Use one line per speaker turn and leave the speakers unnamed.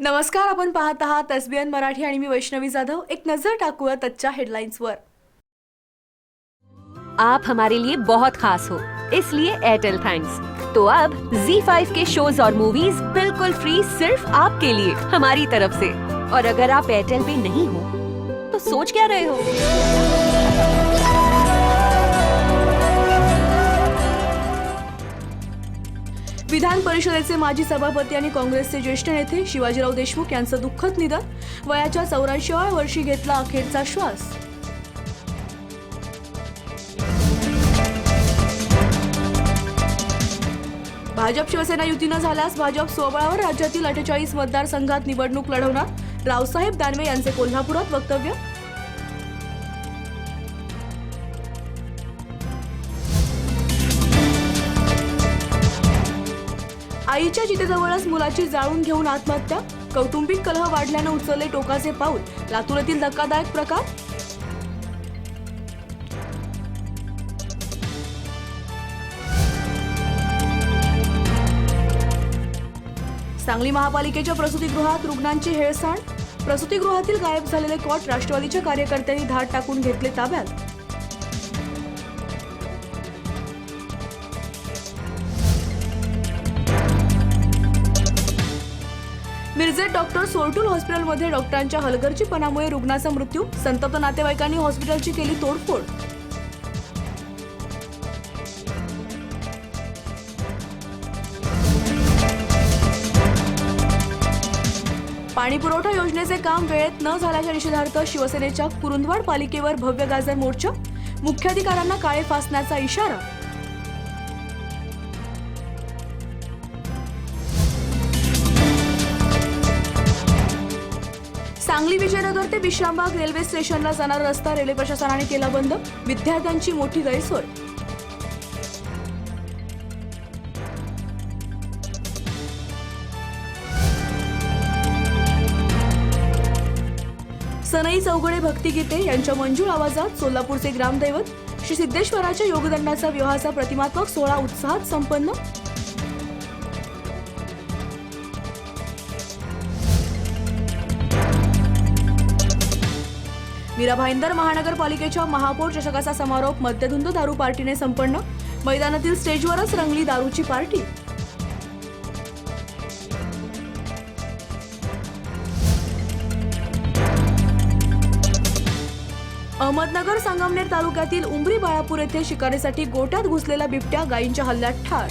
नमस्कार आपण पाहत आहात एस बी एन मराठी आणि मी वैष्णवी जाधव. एक नजर टाकूया तच्च्या हेडलाईन्सवर
आप हमारे लिए बहुत खास हो इसलिए एयरटेल थैंक्स तो अब Z5 के शोज और मूवीज बिल्कुल फ्री सिर्फ आपके लिए हमारी तरफ से. और अगर आप एयरटेल पे नहीं हो तो सोच क्या रहे हो?
विधान परिषदेचे माजी सभापती आणि काँग्रेसचे ज्येष्ठ नेते शिवाजीराव देशमुख यांचं दुःखद निधन वयाच्या चौऱ्याऐंशीव्या वर्षी घेतला अखेरचा श्वास. भाजप शिवसेना युतीनं झाल्यास भाजप स्वबळावर राज्यातील अठ्ठेचाळीस मतदारसंघात निवडणूक लढवणार. रावसाहेब दानवे यांचे कोल्हापुरात वक्तव्य आईच्या चितेजवळच मुलाची जाळून घेऊन आत्महत्या? कौटुंबिक कलह वाढल्यानं उचलले टोकाचे पाऊल. लातूर येथील धक्कादायक प्रकार? सांगली महापालिकेच्या प्रसूतीगृहात रुग्णांची हेळसाण प्रसूतीगृहातील गायब झालेले कॉट राष्ट्रवादीच्या कार्यकर्त्यांनी धाड टाकून घेतले ताब्यात? जिल्ह्यात डॉक्टर सोरटूल हॉस्पिटलमध्ये डॉक्टरांच्या हलगर्जीपणामुळे रुग्णाचा मृत्यू संतप्त नातेवाईकांनी हॉस्पिटलची केली तोडफोड. पाणी पुरवठा योजनेचे काम वेळेत न झाल्याच्या निषेधार्थ शिवसेनेच्या कुरुंदवाड पालिकेवर भव्य गाजर मोर्चा. मुख्याधिकाऱ्यांना काळे फासण्याचा इशारा. सांगली विजयनगर ते विश्रामबाग रेल्वे स्टेशनला जाणारा रस्ता रेल्वे प्रशासनाने केला बंद. विद्यार्थ्यांची मोठी गैरसोय. सनई चौगडे भक्तिगीते यांच्या मंजूळ आवाजात सोलापूरचे ग्रामदैवत श्री सिद्धेश्वराच्या योगदंडाचा विवाहाचा प्रतिमात्मक सोहळा उत्साहात संपन्न. मीरा भाईंदर महानगरपालिकेच्या महापौर चषकाचा समारोप मद्यधुंद दारू पार्टीने संपन्न. मैदानातील स्टेजवरच रंगली दारूची पार्टी. अहमदनगर संगमनेर तालुक्यातील उमरी बाळापूर येथे शिकारीसाठी गोट्यात घुसलेला बिबट्या गायींच्या हल्ल्यात ठार.